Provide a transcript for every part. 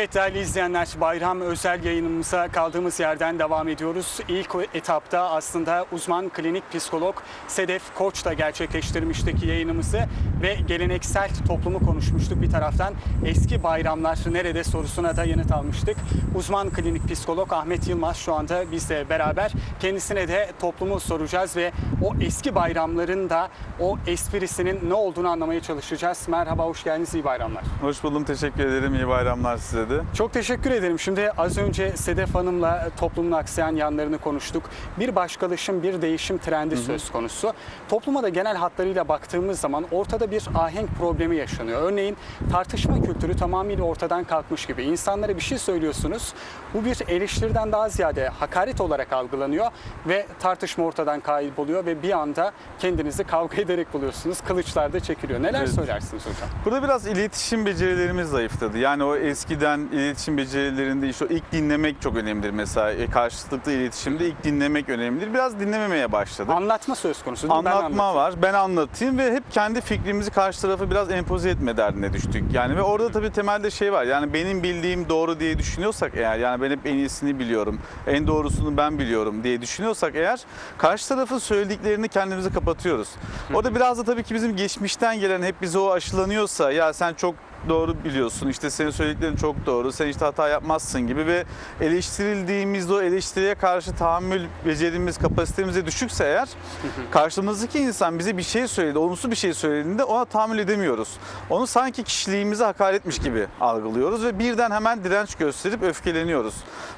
Evet değerli izleyenler bayram özel yayınımıza kaldığımız yerden devam ediyoruz. İlk etapta aslında uzman klinik psikolog Sedef Koç'la gerçekleştirmiştik yayınımızı ve geleneksel toplumu konuşmuştuk. Bir taraftan eski bayramlar nerede sorusuna da yanıt almıştık. Uzman klinik psikolog Ahmet Yılmaz şu anda bizle beraber. Kendisine de toplumu soracağız ve o eski bayramların da o esprisinin ne olduğunu anlamaya çalışacağız. Merhaba, hoş geldiniz, iyi bayramlar. Hoş buldum, teşekkür ederim. İyi bayramlar size. Çok teşekkür ederim. Şimdi az önce Sedef Hanım'la toplumun aksayan yanlarını konuştuk. Bir başkalaşım, bir değişim trendi söz konusu. Topluma da genel hatlarıyla baktığımız zaman ortada bir ahenk problemi yaşanıyor. Örneğin tartışma kültürü tamamıyla ortadan kalkmış gibi. İnsanlara bir şey söylüyorsunuz. Bu bir eleştiriden daha ziyade hakaret olarak algılanıyor ve tartışma ortadan kayboluyor ve bir anda kendinizi kavga ederek buluyorsunuz. Kılıçlar da çekiliyor. Neler Evet. söylersiniz hocam? Burada biraz iletişim becerilerimiz zayıfladı. Yani o eskiden iletişim becerilerinde işte ilk dinlemek çok önemlidir mesela. E, karşılıklı iletişimde ilk dinlemek önemlidir. Biraz dinlememeye başladık. Anlatma söz konusu. değil? Ben Anlatma anlatayım. var, ben anlatayım ve hep kendi fikrimizi karşı tarafa biraz empoze etme derdine düştük. Yani ve orada tabii temelde şey var. Yani benim bildiğim doğru diye düşünüyorsak eğer, yani ben hep en iyisini biliyorum, en doğrusunu ben biliyorum diye düşünüyorsak eğer, karşı tarafın söylediklerini kendimizi kapatıyoruz. Orada biraz da tabii ki bizim geçmişten gelen hep bize o aşılanıyorsa, ya sen çok doğru biliyorsun. işte senin söylediklerin çok doğru. Sen işte hata yapmazsın gibi ve eleştirildiğimizde o eleştiriye karşı tahammül becerimiz, kapasitemize düşükse eğer karşımızdaki insan bize bir şey söyledi, olumsuz bir şey söylediğinde ona tahammül edemiyoruz. Onu sanki kişiliğimize hakaretmiş gibi algılıyoruz ve birden hemen direnç gösterip öfkeleniyoruz.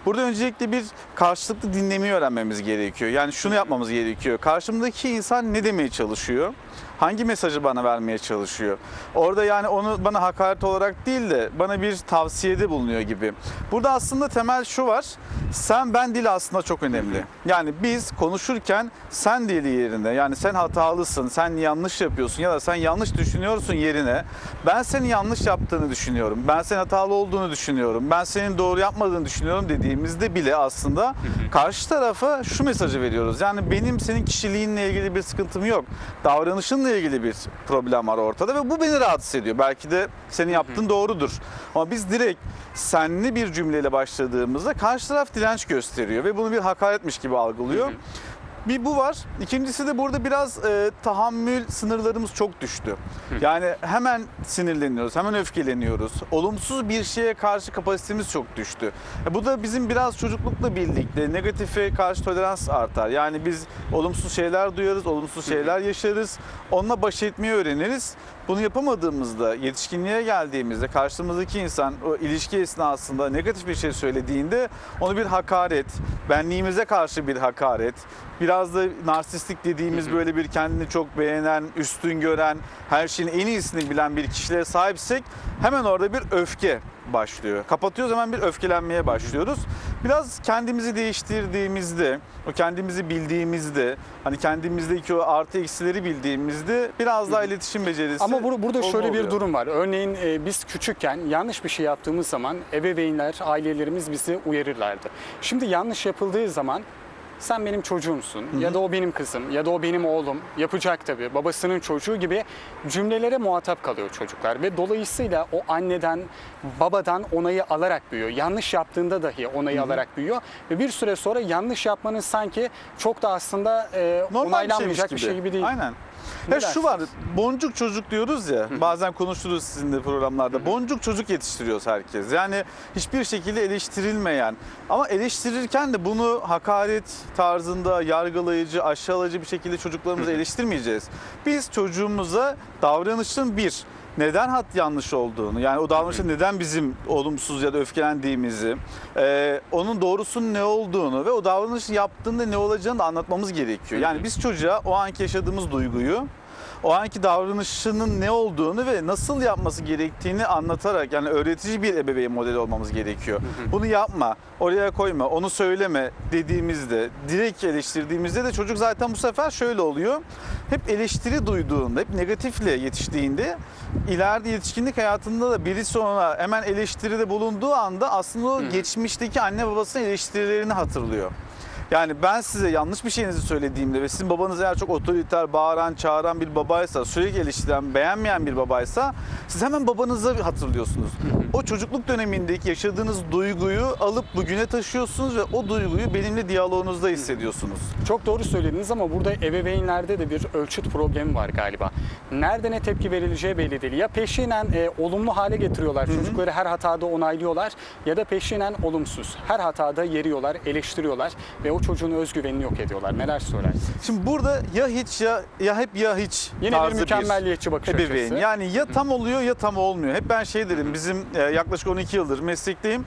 Burada öncelikle bir karşılıklı dinlemeyi öğrenmemiz gerekiyor. Yani şunu yapmamız gerekiyor. Karşımdaki insan ne demeye çalışıyor? Hangi mesajı bana vermeye çalışıyor? Orada yani onu bana hakaret olarak değil de bana bir tavsiyede bulunuyor gibi. Burada aslında temel şu var. Sen ben dili aslında çok önemli. Yani biz konuşurken sen dili yerine yani sen hatalısın, sen yanlış yapıyorsun ya da sen yanlış düşünüyorsun yerine ben senin yanlış yaptığını düşünüyorum. Ben senin hatalı olduğunu düşünüyorum. Ben senin doğru yapmadığını düşünüyorum dediğimizde bile aslında karşı tarafa şu mesajı veriyoruz. Yani benim senin kişiliğinle ilgili bir sıkıntım yok. Davranışınla ilgili bir problem var ortada ve bu beni rahatsız ediyor. Belki de senin yaptığın doğrudur. Ama biz direkt senli bir cümleyle başladığımızda karşı taraf direnç gösteriyor ve bunu bir hakaretmiş gibi algılıyor. Bir bu var. İkincisi de burada biraz e, tahammül sınırlarımız çok düştü. Yani hemen sinirleniyoruz, hemen öfkeleniyoruz. Olumsuz bir şeye karşı kapasitemiz çok düştü. E, bu da bizim biraz çocuklukla birlikte negatife karşı tolerans artar. Yani biz olumsuz şeyler duyarız, olumsuz şeyler yaşarız. Onunla baş etmeyi öğreniriz. Bunu yapamadığımızda, yetişkinliğe geldiğimizde karşımızdaki insan o ilişki esnasında negatif bir şey söylediğinde onu bir hakaret, benliğimize karşı bir hakaret, biraz da narsistik dediğimiz böyle bir kendini çok beğenen, üstün gören, her şeyin en iyisini bilen bir kişiliğe sahipsek hemen orada bir öfke başlıyor. Kapatıyoruz hemen bir öfkelenmeye başlıyoruz. Biraz kendimizi değiştirdiğimizde, o kendimizi bildiğimizde, hani kendimizdeki o artı eksileri bildiğimizde biraz daha iletişim becerisi Ama bur- burada şöyle bir oluyor. durum var. Örneğin e, biz küçükken yanlış bir şey yaptığımız zaman ebeveynler, ailelerimiz bizi uyarırlardı. Şimdi yanlış yapıldığı zaman sen benim çocuğumsun ya da o benim kızım ya da o benim oğlum. Yapacak tabii. Babasının çocuğu gibi cümlelere muhatap kalıyor çocuklar. Ve dolayısıyla o anneden babadan onayı alarak büyüyor. Yanlış yaptığında dahi onayı alarak büyüyor. Ve bir süre sonra yanlış yapmanın sanki çok da aslında e, Normal onaylanmayacak bir, şeymiş şey gibi değil. Aynen. Ne Ya şu var, boncuk çocuk diyoruz ya, bazen konuşuruz sizinle programlarda. Boncuk çocuk yetiştiriyoruz herkes. Yani hiçbir şekilde eleştirilmeyen ama eleştirirken de bunu hakaret tarzında yargılayıcı, aşağılayıcı bir şekilde çocuklarımızı eleştirmeyeceğiz. Biz çocuğumuza davranışın bir, neden hat yanlış olduğunu yani o davranışın neden bizim olumsuz ya da öfkelendiğimizi e, onun doğrusunun ne olduğunu ve o davranışı yaptığında ne olacağını da anlatmamız gerekiyor. Yani biz çocuğa o anki yaşadığımız duyguyu o anki davranışının ne olduğunu ve nasıl yapması gerektiğini anlatarak yani öğretici bir ebeveyn modeli olmamız gerekiyor. Bunu yapma, oraya koyma, onu söyleme dediğimizde, direkt eleştirdiğimizde de çocuk zaten bu sefer şöyle oluyor. Hep eleştiri duyduğunda, hep negatifle yetiştiğinde ileride yetişkinlik hayatında da birisi ona hemen eleştiride bulunduğu anda aslında o geçmişteki anne babasının eleştirilerini hatırlıyor. Yani ben size yanlış bir şeyinizi söylediğimde ve sizin babanız eğer çok otoriter, bağıran, çağıran bir babaysa, sürekli eleştiren, beğenmeyen bir babaysa siz hemen babanızı hatırlıyorsunuz. O çocukluk dönemindeki yaşadığınız duyguyu alıp bugüne taşıyorsunuz ve o duyguyu benimle diyaloğunuzda hissediyorsunuz. Çok doğru söylediniz ama burada ebeveynlerde de bir ölçüt problemi var galiba. Nerede ne tepki verileceği belli değil. Ya peşinen e, olumlu hale getiriyorlar çocukları her hatada onaylıyorlar ya da peşinen olumsuz. Her hatada yeriyorlar, eleştiriyorlar ve o çocuğun özgüvenini yok ediyorlar. Neler söylersiniz? Şimdi burada ya hiç ya ya hep ya hiç Yine bir tarzı mükemmelliyetçi bakış ebeveyn. açısı. Yani ya tam oluyor ya tam olmuyor. Hep ben şey derim bizim e, yaklaşık 12 yıldır meslekteyim.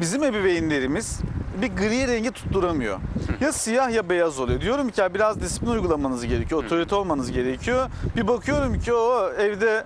Bizim ebeveynlerimiz bir gri rengi tutturamıyor. Ya siyah ya beyaz oluyor. Diyorum ki ya biraz disiplin uygulamanız gerekiyor. Otorite olmanız gerekiyor. Bir bakıyorum ki o evde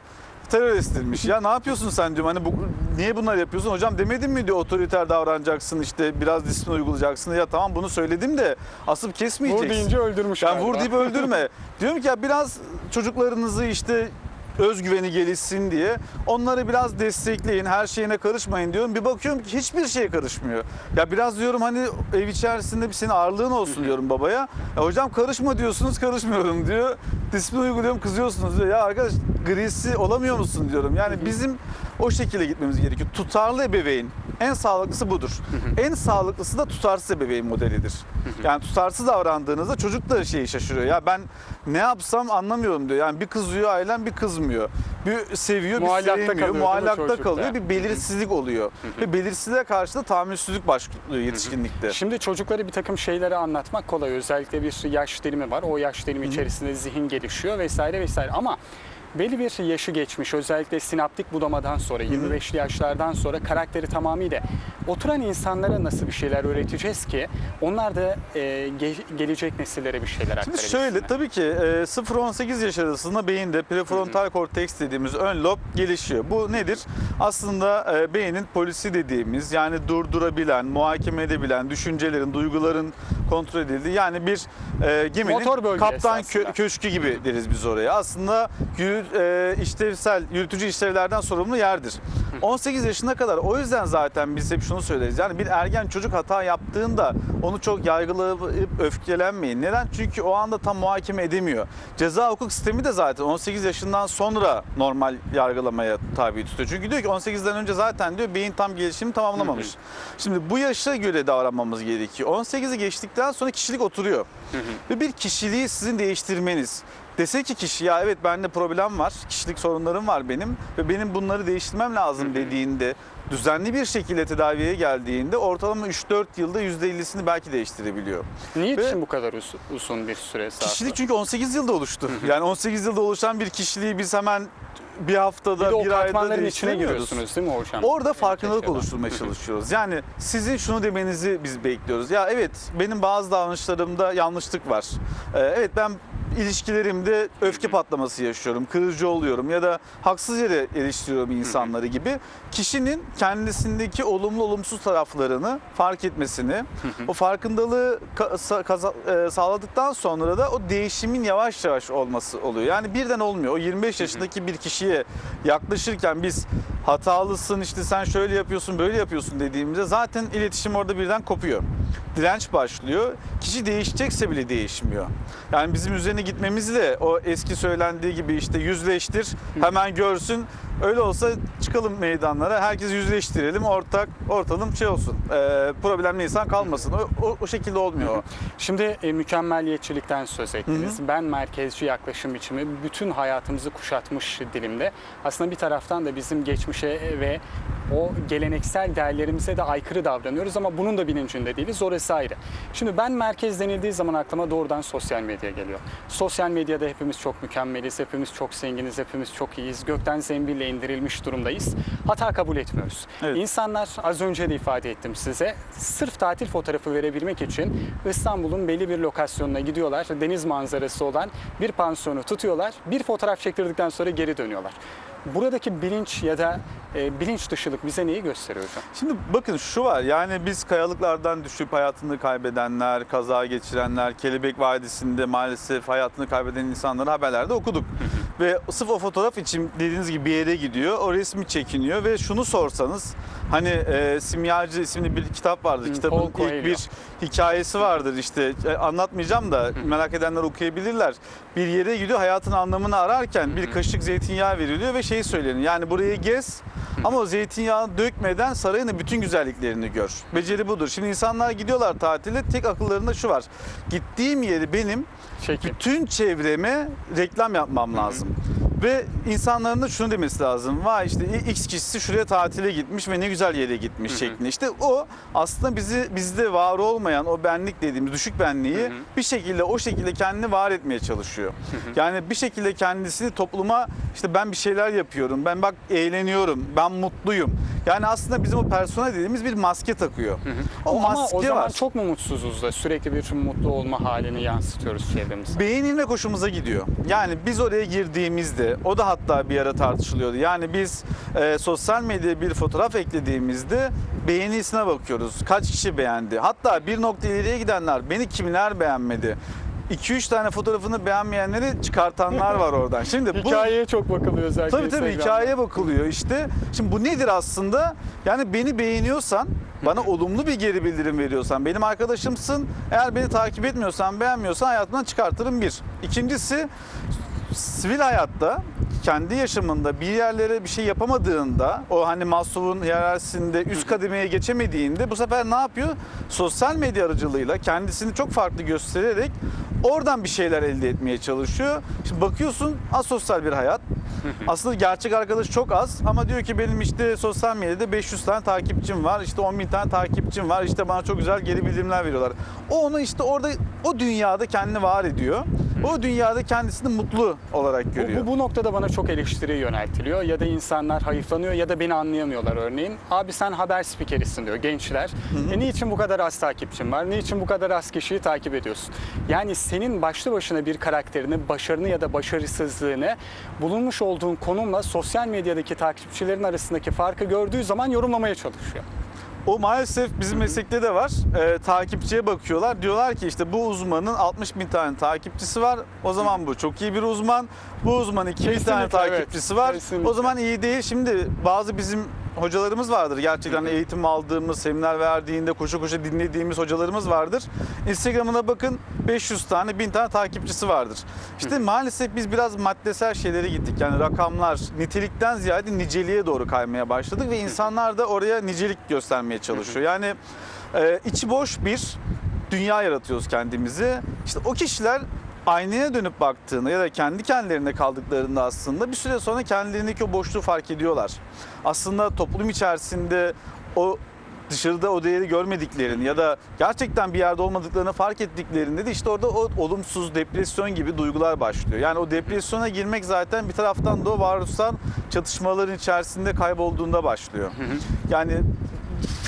terör estirmiş. Ya ne yapıyorsun sen diyorum hani bu, niye bunları yapıyorsun? Hocam demedim mi diyor otoriter davranacaksın işte biraz disiplin uygulayacaksın. Ya tamam bunu söyledim de asıp kesmeyeceksin. Vur deyince öldürmüş Yani galiba. vur deyip öldürme. Diyorum ki ya biraz çocuklarınızı işte özgüveni gelişsin diye onları biraz destekleyin, her şeyine karışmayın diyorum. Bir bakıyorum ki hiçbir şeye karışmıyor. Ya biraz diyorum hani ev içerisinde bir senin ağırlığın olsun diyorum babaya. Ya hocam karışma diyorsunuz, karışmıyorum diyor. Disiplin uyguluyorum, kızıyorsunuz diyor. Ya arkadaş grisi olamıyor musun diyorum. Yani bizim o şekilde gitmemiz gerekiyor. Tutarlı ebeveyn en sağlıklısı budur. en sağlıklısı da tutarsız ebeveyn modelidir. Yani tutarsız davrandığınızda çocuk da şeyi şaşırıyor. Ya ben ne yapsam anlamıyorum diyor. Yani bir kızıyor ailem bir kızmıyor. Bir seviyor bir Muallakta sevmiyor. kalıyor, Muallakta kalıyor. Bir belirsizlik oluyor. Ve belirsizliğe karşı da tahammülsüzlük başlıyor yetişkinlikte. Şimdi çocuklara bir takım şeyleri anlatmak kolay. Özellikle bir yaş dilimi var. O yaş dilimi içerisinde zihin gelişiyor vesaire vesaire. Ama belli bir yaşı geçmiş özellikle sinaptik budamadan sonra 25'li yaşlardan sonra karakteri tamamıyla oturan insanlara nasıl bir şeyler öğreteceğiz ki onlar da e, ge- gelecek nesillere bir şeyler Şimdi aktarabilsinler. şöyle tabii ki e, 0-18 yaş arasında beyinde prefrontal korteks dediğimiz ön lob gelişiyor. Bu nedir? Aslında e, beynin polisi dediğimiz yani durdurabilen, muhakeme edebilen, düşüncelerin, duyguların kontrol edildiği yani bir e, geminin kaptan kö- köşkü gibi deriz biz oraya. Aslında yürü- e, işlevsel, yürütücü işlevlerden sorumlu yerdir. 18 yaşına kadar o yüzden zaten biz hep şunu söyleriz. Yani bir ergen çocuk hata yaptığında onu çok yargılayıp öfkelenmeyin. Neden? Çünkü o anda tam muhakeme edemiyor. Ceza hukuk sistemi de zaten 18 yaşından sonra normal yargılamaya tabi tutuyor. Çünkü diyor ki 18'den önce zaten diyor beyin tam gelişimi tamamlamamış. Şimdi bu yaşa göre davranmamız gerekiyor. 18'i geçtikten sonra kişilik oturuyor. Ve bir kişiliği sizin değiştirmeniz. Dese ki kişi ya evet bende problem var, kişilik sorunlarım var benim ve benim bunları değiştirmem lazım dediğinde düzenli bir şekilde tedaviye geldiğinde ortalama 3-4 yılda %50'sini belki değiştirebiliyor. Niye Ve- için bu kadar uz- uzun bir süre? Kişilik çünkü 18 yılda oluştu. Yani 18 yılda oluşan bir kişiliği biz hemen bir haftada, bir o bir ayda içine giriyorsunuz değil mi hocam? Orada farkındalık Keşke oluşturmaya çalışıyoruz. Yani sizin şunu demenizi biz bekliyoruz. Ya evet benim bazı davranışlarımda yanlışlık var. Ee, evet ben ilişkilerimde öfke patlaması yaşıyorum, kırıcı oluyorum ya da haksız yere eleştiriyorum insanları gibi. Kişinin kendisindeki olumlu olumsuz taraflarını fark etmesini, o farkındalığı e, sağladıktan sonra da o değişimin yavaş yavaş olması oluyor. Yani birden olmuyor. O 25 yaşındaki bir kişiye yaklaşırken biz hatalısın işte sen şöyle yapıyorsun böyle yapıyorsun dediğimizde zaten iletişim orada birden kopuyor. Direnç başlıyor. Kişi değişecekse bile değişmiyor. Yani bizim üzerine gitmemiz de o eski söylendiği gibi işte yüzleştir, hemen görsün. Öyle olsa çıkalım meydanlara, herkes yüzleştirelim, ortak ortalım şey olsun. Ee, problemli insan kalmasın. O, o, o şekilde olmuyor. o. Şimdi e, mükemmelliyetçilikten söz ettiniz. Ben merkezci yaklaşım biçimi bütün hayatımızı kuşatmış dilimde. Aslında bir taraftan da bizim geçmişe ve o geleneksel değerlerimize de aykırı davranıyoruz ama bunun da bilincinde değiliz. Orası ayrı. Şimdi ben merkez denildiği zaman aklıma doğrudan sosyal medya geliyor. Sosyal medyada hepimiz çok mükemmeliz, hepimiz çok zenginiz, hepimiz çok iyiyiz. Gökten zembille indirilmiş durumdayız. Hata kabul etmiyoruz. Evet. İnsanlar az önce de ifade ettim size sırf tatil fotoğrafı verebilmek için İstanbul'un belli bir lokasyonuna gidiyorlar. Deniz manzarası olan bir pansiyonu tutuyorlar. Bir fotoğraf çektirdikten sonra geri dönüyorlar. Buradaki bilinç ya da e, bilinç dışılık bize neyi gösteriyor hocam? Şimdi bakın şu var yani biz kayalıklardan düşüp hayatını kaybedenler, kaza geçirenler, Kelebek Vadisi'nde maalesef hayatını kaybeden insanları haberlerde okuduk. Ve sırf o fotoğraf için dediğiniz gibi bir yere gidiyor. O resmi çekiniyor ve şunu sorsanız hani e, Simyacı isimli bir kitap vardır. Hı, Kitabın Paul ilk Coelho. bir hikayesi vardır işte E, anlatmayacağım da merak edenler okuyabilirler. Bir yere gidiyor hayatın anlamını ararken bir kaşık zeytinyağı veriliyor ve şey söyleniyor yani burayı gez ama o zeytinyağını dökmeden sarayın bütün güzelliklerini gör. Beceri budur. Şimdi insanlar gidiyorlar tatile tek akıllarında şu var. Gittiğim yeri benim Çekim. bütün çevreme reklam yapmam lazım. Ve insanların da şunu demesi lazım. Vay işte X kişisi şuraya tatile gitmiş ve ne güzel yere gitmiş şeklinde. İşte o aslında bizi bizde var olmayan o benlik dediğimiz düşük benliği bir şekilde o şekilde kendini var etmeye çalışıyor. Yani bir şekilde kendisini topluma işte ben bir şeyler yapıyorum. Ben bak eğleniyorum. Ben mutluyum. Yani aslında bizim o persona dediğimiz bir maske takıyor. O Ama maske o zaman var. çok mu mutsuzuz da sürekli bir mutlu olma halini yansıtıyoruz çevremize? Beğenilmek hoşumuza gidiyor. Yani biz oraya girdiğimizde, o da hatta bir ara tartışılıyordu. Yani biz e, sosyal medyaya bir fotoğraf eklediğimizde beğenisine bakıyoruz. Kaç kişi beğendi? Hatta bir nokta ileriye gidenler, beni kimler beğenmedi? 2-3 tane fotoğrafını beğenmeyenleri çıkartanlar var oradan. Şimdi bu Hikayeye çok bakılıyor özellikle Tabii tabii hikayeye bakılıyor işte. Şimdi bu nedir aslında? Yani beni beğeniyorsan, bana olumlu bir geri bildirim veriyorsan, benim arkadaşımsın. Eğer beni takip etmiyorsan, beğenmiyorsan hayatımdan çıkartırım bir. İkincisi, sivil hayatta kendi yaşamında bir yerlere bir şey yapamadığında o hani Maslow'un hiyerarşisinde üst kademeye geçemediğinde bu sefer ne yapıyor? Sosyal medya aracılığıyla kendisini çok farklı göstererek oradan bir şeyler elde etmeye çalışıyor. Şimdi bakıyorsun asosyal bir hayat. Aslında gerçek arkadaş çok az ama diyor ki benim işte sosyal medyada 500 tane takipçim var. işte 10 bin tane takipçim var. işte bana çok güzel geri bildirimler veriyorlar. O onu işte orada o dünyada kendini var ediyor. O dünyada kendisini mutlu olarak görüyor. Bu, bu, bu noktada bana çok eleştiri yöneltiliyor ya da insanlar hayıflanıyor ya da beni anlayamıyorlar örneğin. Abi sen haber spikerisin diyor gençler. E niçin bu kadar az takipçin var? Niçin bu kadar az kişiyi takip ediyorsun? Yani senin başlı başına bir karakterini, başarını ya da başarısızlığını bulunmuş olduğun konumla sosyal medyadaki takipçilerin arasındaki farkı gördüğü zaman yorumlamaya çalışıyor. O maalesef bizim meslekte de var. Ee, takipçiye bakıyorlar. Diyorlar ki işte bu uzmanın 60 bin tane takipçisi var. O zaman bu çok iyi bir uzman. Bu uzmanın 2 bin tane Kesinlikle, evet. takipçisi var. Kesinlikle. O zaman iyi değil. Şimdi bazı bizim hocalarımız vardır. Gerçekten eğitim aldığımız, seminer verdiğinde koşu koşu dinlediğimiz hocalarımız vardır. Instagram'ına bakın 500 tane, 1000 tane takipçisi vardır. İşte maalesef biz biraz maddesel şeylere gittik. Yani rakamlar nitelikten ziyade niceliğe doğru kaymaya başladık ve insanlar da oraya nicelik göstermeye çalışıyor. Yani e, içi boş bir dünya yaratıyoruz kendimizi. İşte o kişiler aynaya dönüp baktığında ya da kendi kendilerine kaldıklarında aslında bir süre sonra kendilerindeki o boşluğu fark ediyorlar. Aslında toplum içerisinde o dışarıda o değeri görmediklerini ya da gerçekten bir yerde olmadıklarını fark ettiklerinde de işte orada o olumsuz depresyon gibi duygular başlıyor. Yani o depresyona girmek zaten bir taraftan da o varoluşsal çatışmaların içerisinde kaybolduğunda başlıyor. Yani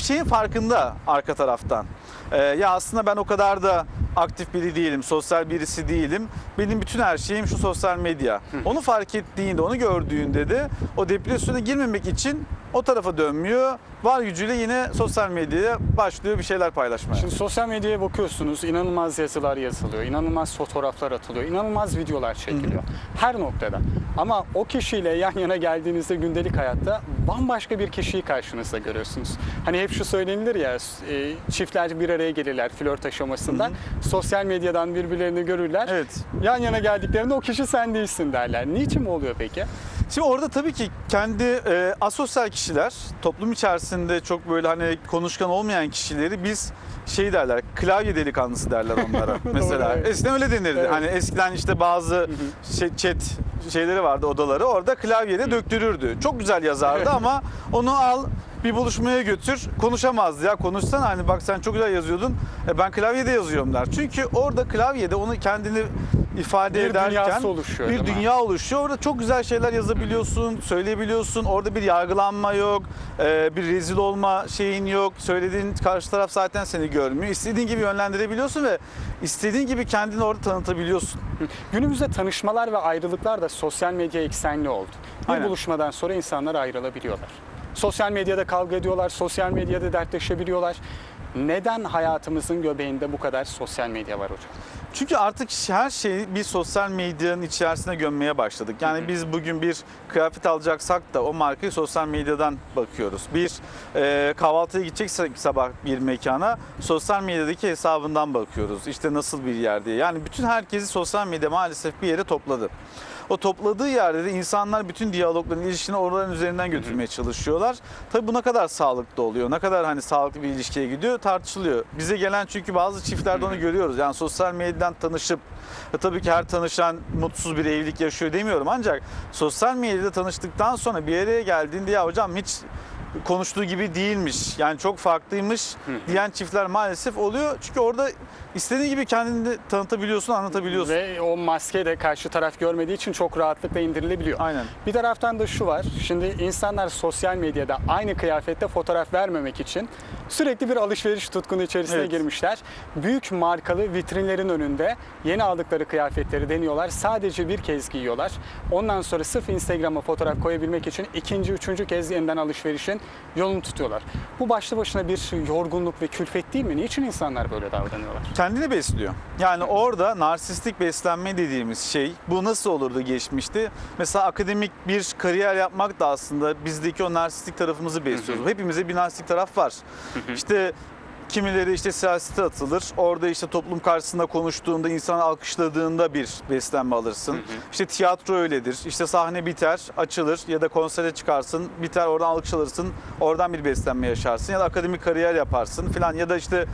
şeyin farkında arka taraftan. Ee, ya aslında ben o kadar da aktif biri değilim, sosyal birisi değilim. Benim bütün her şeyim şu sosyal medya. Onu fark ettiğinde, onu gördüğünde de o depresyona girmemek için o tarafa dönmüyor. Var gücüyle yine sosyal medyaya başlıyor bir şeyler paylaşmaya. Şimdi sosyal medyaya bakıyorsunuz, inanılmaz yazılar yazılıyor, inanılmaz fotoğraflar atılıyor, inanılmaz videolar çekiliyor. Her noktada. Ama o kişiyle yan yana geldiğinizde gündelik hayatta bambaşka bir kişiyi karşınızda görüyorsunuz. Hani hep şu söylenilir ya, e, çiftler bir araya gelirler flört aşamasında. Sosyal medyadan birbirlerini görürler. Evet. Yan yana geldiklerinde o kişi sen değilsin derler. Niçin mi oluyor peki? Şimdi orada tabii ki kendi e, asosyal kişiler, toplum içerisinde çok böyle hani konuşkan olmayan kişileri biz şey derler, klavye delikanlısı derler onlara mesela. evet. Eskiden öyle denirdi. Evet. Hani eskiden işte bazı şey, chat şeyleri vardı odaları orada klavyede döktürürdü. Çok güzel yazardı ama onu al bir buluşmaya götür konuşamazdı ya konuşsana hani bak sen çok güzel yazıyordun e, ben klavyede yazıyorum der. Çünkü orada klavyede onu kendini ifade Bir ederken oluşuyor, bir değil mi? dünya oluşuyor. Orada çok güzel şeyler yazabiliyorsun, söyleyebiliyorsun. Orada bir yargılanma yok, e, bir rezil olma şeyin yok. Söylediğin karşı taraf zaten seni görmüyor. İstediğin gibi yönlendirebiliyorsun ve istediğin gibi kendini orada tanıtabiliyorsun. Günümüzde tanışmalar ve ayrılıklar da sosyal medya eksenli oldu. Bir Aynen. buluşmadan sonra insanlar ayrılabiliyorlar. Sosyal medyada kavga ediyorlar, sosyal medyada dertleşebiliyorlar. Neden hayatımızın göbeğinde bu kadar sosyal medya var hocam? Çünkü artık her şeyi bir sosyal medyanın içerisine gömmeye başladık. Yani biz bugün bir kıyafet alacaksak da o markayı sosyal medyadan bakıyoruz. Bir e, kahvaltıya gideceksek sabah bir mekana sosyal medyadaki hesabından bakıyoruz. İşte nasıl bir yer diye. Yani bütün herkesi sosyal medya maalesef bir yere topladı. O topladığı yerde de insanlar bütün diyalogların, ilişkini oraların üzerinden götürmeye çalışıyorlar. Tabii bu ne kadar sağlıklı oluyor, ne kadar hani sağlıklı bir ilişkiye gidiyor tartışılıyor. Bize gelen çünkü bazı çiftlerde onu görüyoruz. Yani sosyal medyadan tanışıp e, tabii ki her tanışan mutsuz bir evlilik yaşıyor demiyorum ancak sosyal medyada tanıştıktan sonra bir araya geldiğinde ya hocam hiç konuştuğu gibi değilmiş. Yani çok farklıymış diyen çiftler maalesef oluyor. Çünkü orada istediğin gibi kendini tanıtabiliyorsun, anlatabiliyorsun. Ve o maske de karşı taraf görmediği için çok rahatlıkla indirilebiliyor. Aynen. Bir taraftan da şu var. Şimdi insanlar sosyal medyada aynı kıyafette fotoğraf vermemek için sürekli bir alışveriş tutkunu içerisine Evet. girmişler. Büyük markalı vitrinlerin önünde yeni aldıkları kıyafetleri deniyorlar. Sadece bir kez giyiyorlar. Ondan sonra sırf Instagram'a fotoğraf koyabilmek için ikinci, üçüncü kez yeniden alışverişin yolunu tutuyorlar. Bu başlı başına bir yorgunluk ve külfet değil mi? Niçin insanlar böyle davranıyorlar? Kendini besliyor. Yani orada narsistik beslenme dediğimiz şey bu nasıl olurdu geçmişte? Mesela akademik bir kariyer yapmak da aslında bizdeki o narsistik tarafımızı besliyoruz. Hepimizde bir narsistik taraf var. İşte kimileri işte siyasete atılır. Orada işte toplum karşısında konuştuğunda, insan alkışladığında bir beslenme alırsın. İşte tiyatro öyledir. İşte sahne biter, açılır ya da konsere çıkarsın, biter oradan alkış alırsın. Oradan bir beslenme yaşarsın ya da akademik kariyer yaparsın filan ya da işte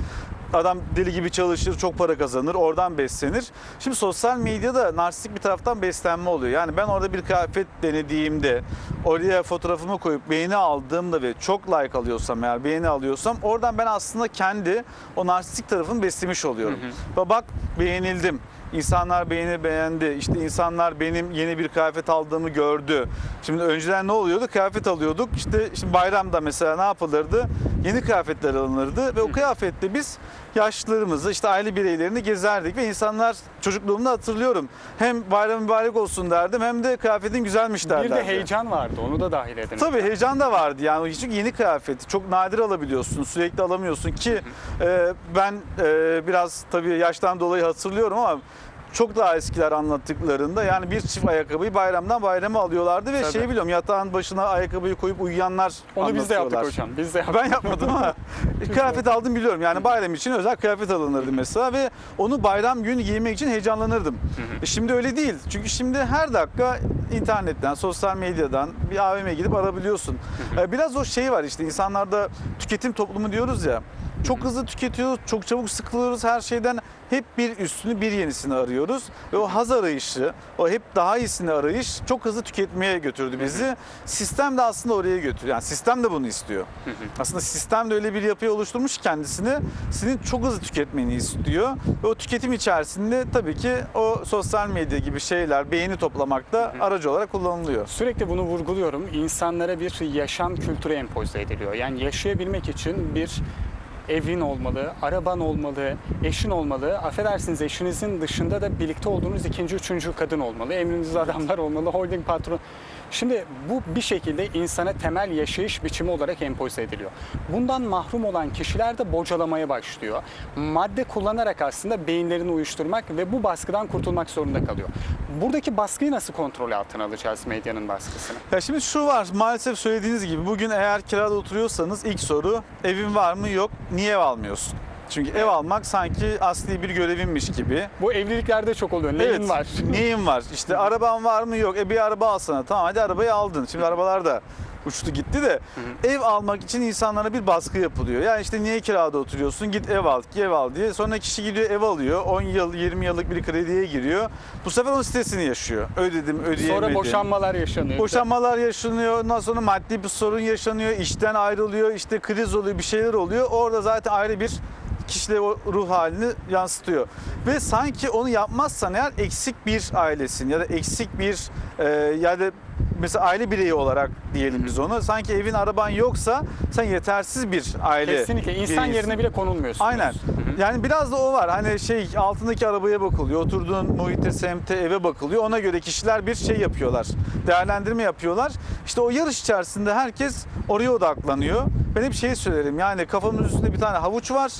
Adam deli gibi çalışır, çok para kazanır, oradan beslenir. Şimdi sosyal medyada narsistik bir taraftan beslenme oluyor. Yani ben orada bir kıyafet denediğimde, oraya fotoğrafımı koyup beğeni aldığımda ve çok like alıyorsam eğer beğeni alıyorsam oradan ben aslında kendi o narsistik tarafını beslemiş oluyorum. Ve bak beğenildim. İnsanlar beni beğendi. İşte insanlar benim yeni bir kıyafet aldığımı gördü. Şimdi önceden ne oluyordu? Kıyafet alıyorduk. İşte şimdi bayramda mesela ne yapılırdı? Yeni kıyafetler alınırdı ve o kıyafetle biz yaşlılarımızı, işte aile bireylerini gezerdik ve insanlar çocukluğumda hatırlıyorum. Hem bayram mübarek olsun derdim hem de kıyafetin güzelmiş derlerdi. Bir de heyecan vardı. Onu da dahil edin. Tabii heyecan da vardı yani çünkü yeni kıyafet çok nadir alabiliyorsun sürekli alamıyorsun ki e, ben e, biraz tabii yaştan dolayı hatırlıyorum ama çok daha eskiler anlattıklarında yani bir çift ayakkabıyı bayramdan bayrama alıyorlardı ve Tabii. şey biliyorum yatağın başına ayakkabıyı koyup uyuyanlar Onu biz de yaptık hocam. Biz de yaptık. Ben yapmadım ama kıyafet aldım biliyorum. Yani bayram için özel kıyafet alınırdı mesela ve onu bayram günü giymek için heyecanlanırdım. E Şimdi öyle değil. Çünkü şimdi her dakika internetten, sosyal medyadan bir AVM'ye gidip alabiliyorsun. E, Biraz o şey var işte insanlarda tüketim toplumu diyoruz ya. Çok hızlı tüketiyoruz, çok çabuk sıkılıyoruz her şeyden. Hep bir üstünü bir yenisini arıyoruz. Ve o haz arayışı, o hep daha iyisini arayış çok hızlı tüketmeye götürdü bizi. Sistem de aslında oraya götürüyor. Yani sistem de bunu istiyor. Aslında sistem de öyle bir yapıyı oluşturmuş kendisini. Senin çok hızlı tüketmeni istiyor. Ve o tüketim içerisinde tabii ki o sosyal medya gibi şeyler beğeni toplamakta aracı olarak kullanılıyor. Sürekli bunu vurguluyorum. İnsanlara bir yaşam kültürü empoze ediliyor. Yani yaşayabilmek için bir evin olmalı, araban olmalı, eşin olmalı. Affedersiniz eşinizin dışında da birlikte olduğunuz ikinci, üçüncü kadın olmalı. Emrinizde adamlar olmalı, holding patron. Şimdi bu bir şekilde insana temel yaşayış biçimi olarak empoze ediliyor. Bundan mahrum olan kişiler de bocalamaya başlıyor. Madde kullanarak aslında beyinlerini uyuşturmak ve bu baskıdan kurtulmak zorunda kalıyor. Buradaki baskıyı nasıl kontrol altına alacağız medyanın baskısını? Ya şimdi şu var maalesef söylediğiniz gibi bugün eğer kirada oturuyorsanız ilk soru evin var mı yok niye almıyorsun? Çünkü ev almak sanki asli bir görevinmiş gibi. Bu evliliklerde çok oluyor. Neyin var? Neyin var? İşte araban var mı yok. E bir araba alsana. Tamam hadi arabayı aldın. Şimdi arabalar da uçtu gitti de ev almak için insanlara bir baskı yapılıyor. Yani işte niye kirada oturuyorsun? Git ev al, ev al diye. Sonra kişi gidiyor ev alıyor. 10 yıl, 20 yıllık bir krediye giriyor. Bu sefer onun stresini yaşıyor. Ödedim, ödeyemedim. Sonra boşanmalar yaşanıyor. Boşanmalar yaşanıyor. Ondan sonra maddi bir sorun yaşanıyor. işten ayrılıyor. işte kriz oluyor. Bir şeyler oluyor. Orada zaten ayrı bir kişide o ruh halini yansıtıyor. Ve sanki onu yapmazsan eğer eksik bir ailesin ya da eksik bir e, ya da mesela aile bireyi olarak diyelim biz onu. Sanki evin araban yoksa sen yetersiz bir aile Kesinlikle insan bireyisin. yerine bile konulmuyorsunuz. Aynen. Yani biraz da o var. Hani şey altındaki arabaya bakılıyor. Oturduğun muhite, semte, eve bakılıyor. Ona göre kişiler bir şey yapıyorlar. Değerlendirme yapıyorlar. İşte o yarış içerisinde herkes oraya odaklanıyor. Ben hep şey söylerim yani kafamın üstünde bir tane havuç var.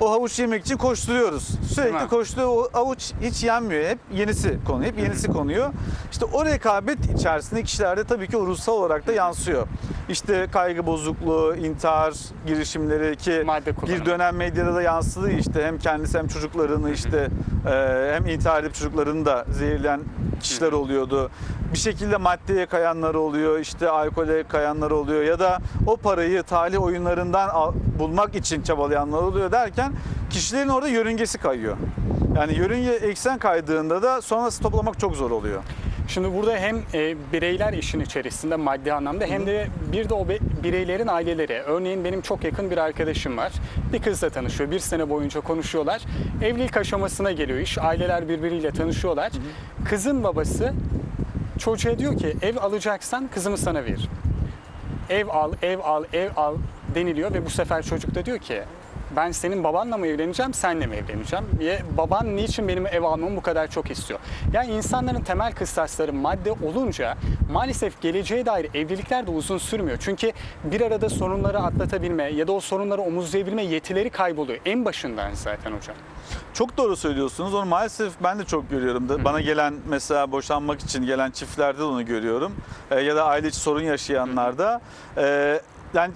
o havuç yemek için koşturuyoruz. Sürekli koşturuyor. O havuç hiç yenmiyor. Hep yenisi konuyor. Hep yenisi konuyor. İşte o rekabet içerisinde kişilerde tabii ki o ruhsal olarak da yansıyor. İşte kaygı bozukluğu, intihar girişimleri ki Madde kullanımı. bir dönem medyada da yansıdı işte hem kendisi hem çocuklarını işte e, hem intihar edip çocuklarını da zehirleyen kişiler oluyordu. Bir şekilde maddeye kayanlar oluyor, işte alkole kayanlar oluyor ya da o parayı talih oyunlarından al- bulmak için çabalayanlar oluyor derken kişilerin orada yörüngesi kayıyor. Yani yörünge eksen kaydığında da sonrası toplamak çok zor oluyor. Şimdi burada hem e, bireyler işin içerisinde maddi anlamda hem de bir de o be- bireylerin aileleri. Örneğin benim çok yakın bir arkadaşım var. Bir kızla tanışıyor. Bir sene boyunca konuşuyorlar. Evlilik aşamasına geliyor iş. Aileler birbiriyle tanışıyorlar. Kızın babası çocuğa diyor ki ev alacaksan kızımı sana veririm. Ev al, ev al, ev al deniliyor ve bu sefer çocuk da diyor ki ben senin babanla mı evleneceğim, senle mi evleneceğim? Ve baban niçin benim ev almamı bu kadar çok istiyor? Yani insanların temel kıstasları madde olunca maalesef geleceğe dair evlilikler de uzun sürmüyor. Çünkü bir arada sorunları atlatabilme ya da o sorunları omuzlayabilme yetileri kayboluyor. En başından zaten hocam. Çok doğru söylüyorsunuz. Onu maalesef ben de çok görüyorum. Da. Bana gelen mesela boşanmak için gelen çiftlerde de onu görüyorum. Ee, ya da aile içi sorun yaşayanlarda. Ee, yani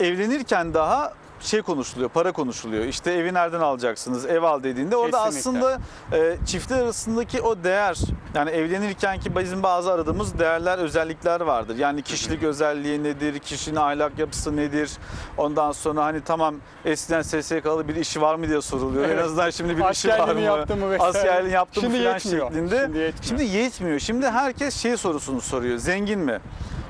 evlenirken daha şey konuşuluyor, para konuşuluyor. İşte evi nereden alacaksınız, ev al dediğinde orada Kesinlikle. aslında e, çiftler arasındaki o değer, yani evlenirken ki bizim bazı aradığımız değerler, özellikler vardır. Yani kişilik özelliği nedir, kişinin ahlak yapısı nedir? Ondan sonra hani tamam eskiden SSK'lı bir işi var mı diye soruluyor. Evet. En azından şimdi bir işi var mı? yaptı mı vesaire. Askerliğini yaptı mı Şimdi falan yetmiyor. şeklinde. Şimdi yetmiyor. Şimdi yetmiyor. Şimdi herkes şey sorusunu soruyor. Zengin mi?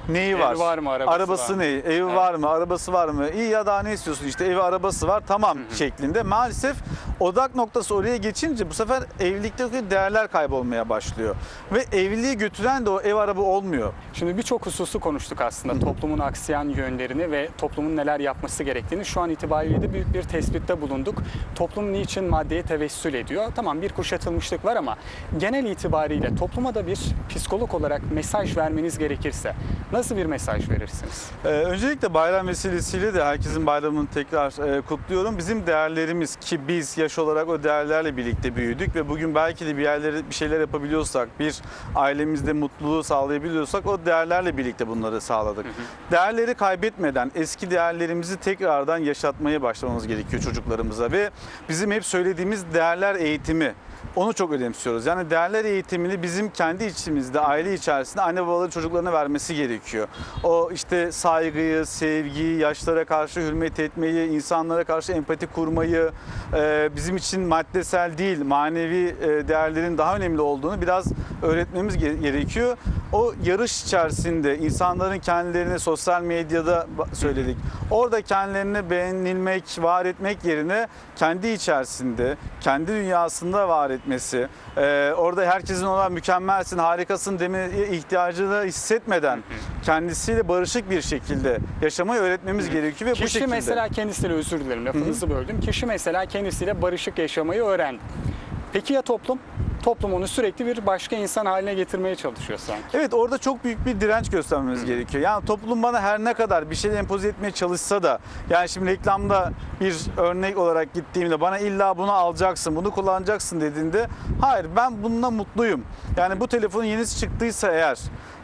Neyi Evi var? var mı, arabası Arabası var mı? ne? Evi var mı? Arabası var mı? İyi ya daha ne istiyorsun? İşte evi arabası var tamam şeklinde. Maalesef odak noktası oraya geçince bu sefer evlilikteki değerler kaybolmaya başlıyor. Ve evliliği götüren de o ev araba olmuyor. Şimdi birçok hususu konuştuk aslında. Toplumun aksayan yönlerini ve toplumun neler yapması gerektiğini. Şu an itibariyle de büyük bir tespitte bulunduk. Toplum niçin maddeye tevessül ediyor? Tamam bir kuşatılmışlık var ama genel itibariyle topluma da bir psikolog olarak mesaj vermeniz gerekirse nasıl bir mesaj verirsiniz? Ee, öncelikle bayram vesilesiyle de herkesin bayramını tekrar e, kutluyorum. Bizim değerlerimiz ki biz yaş olarak o değerlerle birlikte büyüdük ve bugün belki de bir yerlere bir şeyler yapabiliyorsak, bir ailemizde mutluluğu sağlayabiliyorsak o değerlerle birlikte bunları sağladık. Değerleri kaybetmeden eski değerlerimizi tekrardan yaşatmaya başlamamız gerekiyor çocuklarımıza ve bizim hep söylediğimiz değerler eğitimi onu çok önemsiyoruz. Yani değerler eğitimini bizim kendi içimizde, aile içerisinde anne babaların çocuklarına vermesi gerekiyor. O işte saygıyı, sevgiyi, yaşlara karşı hürmet etmeyi, insanlara karşı empati kurmayı, bizim için maddesel değil, manevi e, değerlerin daha önemli olduğunu biraz öğretmemiz ge- gerekiyor. O yarış içerisinde insanların kendilerini sosyal medyada söyledik. Orada kendilerini beğenilmek, var etmek yerine kendi içerisinde, kendi dünyasında var etmesi, e, orada herkesin ona mükemmelsin, harikasın demeye ihtiyacını hissetmeden kendisiyle barışık bir şekilde yaşamayı öğretmemiz gerekiyor ve bu Kişi şekilde. mesela kendisiyle özür dilerim lafınızı böldüm. Kişi mesela kendisiyle barışık yaşamayı öğrendi. Peki ya toplum? Toplum onu sürekli bir başka insan haline getirmeye çalışıyor sanki. Evet orada çok büyük bir direnç göstermemiz gerekiyor. Yani toplum bana her ne kadar bir şey empoze etmeye çalışsa da yani şimdi reklamda bir örnek olarak gittiğimde bana illa bunu alacaksın, bunu kullanacaksın dediğinde hayır ben bununla mutluyum. Yani bu telefonun yenisi çıktıysa eğer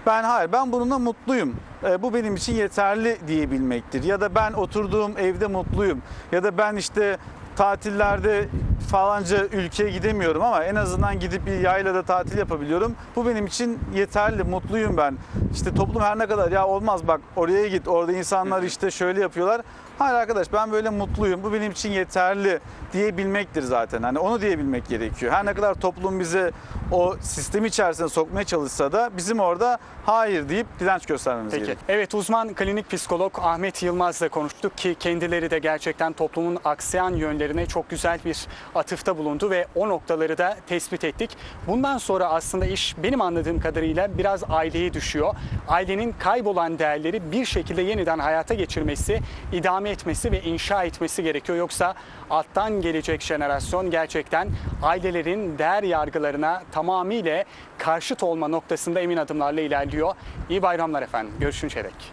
ben hayır ben bununla mutluyum. E, bu benim için yeterli diyebilmektir. Ya da ben oturduğum evde mutluyum. Ya da ben işte tatillerde falanca ülkeye gidemiyorum ama en azından gidip bir yaylada tatil yapabiliyorum. Bu benim için yeterli, mutluyum ben. İşte toplum her ne kadar ya olmaz bak oraya git, orada insanlar işte şöyle yapıyorlar. Hayır arkadaş ben böyle mutluyum, bu benim için yeterli diyebilmektir zaten. Hani onu diyebilmek gerekiyor. Her ne kadar toplum bize o sistem içerisine sokmaya çalışsa da bizim orada hayır deyip direnç göstermemiz Peki. gerekiyor. Evet uzman klinik psikolog Ahmet Yılmaz'la konuştuk ki kendileri de gerçekten toplumun aksayan yönlerine çok güzel bir atıfta bulundu ve o noktaları da tespit ettik. Bundan sonra aslında iş benim anladığım kadarıyla biraz aileye düşüyor. Ailenin kaybolan değerleri bir şekilde yeniden hayata geçirmesi, idame etmesi ve inşa etmesi gerekiyor. Yoksa alttan gelecek jenerasyon gerçekten ailelerin değer yargılarına tamamıyla karşıt olma noktasında emin adımlarla ilerliyor. İyi bayramlar efendim. Görüşünceye dek.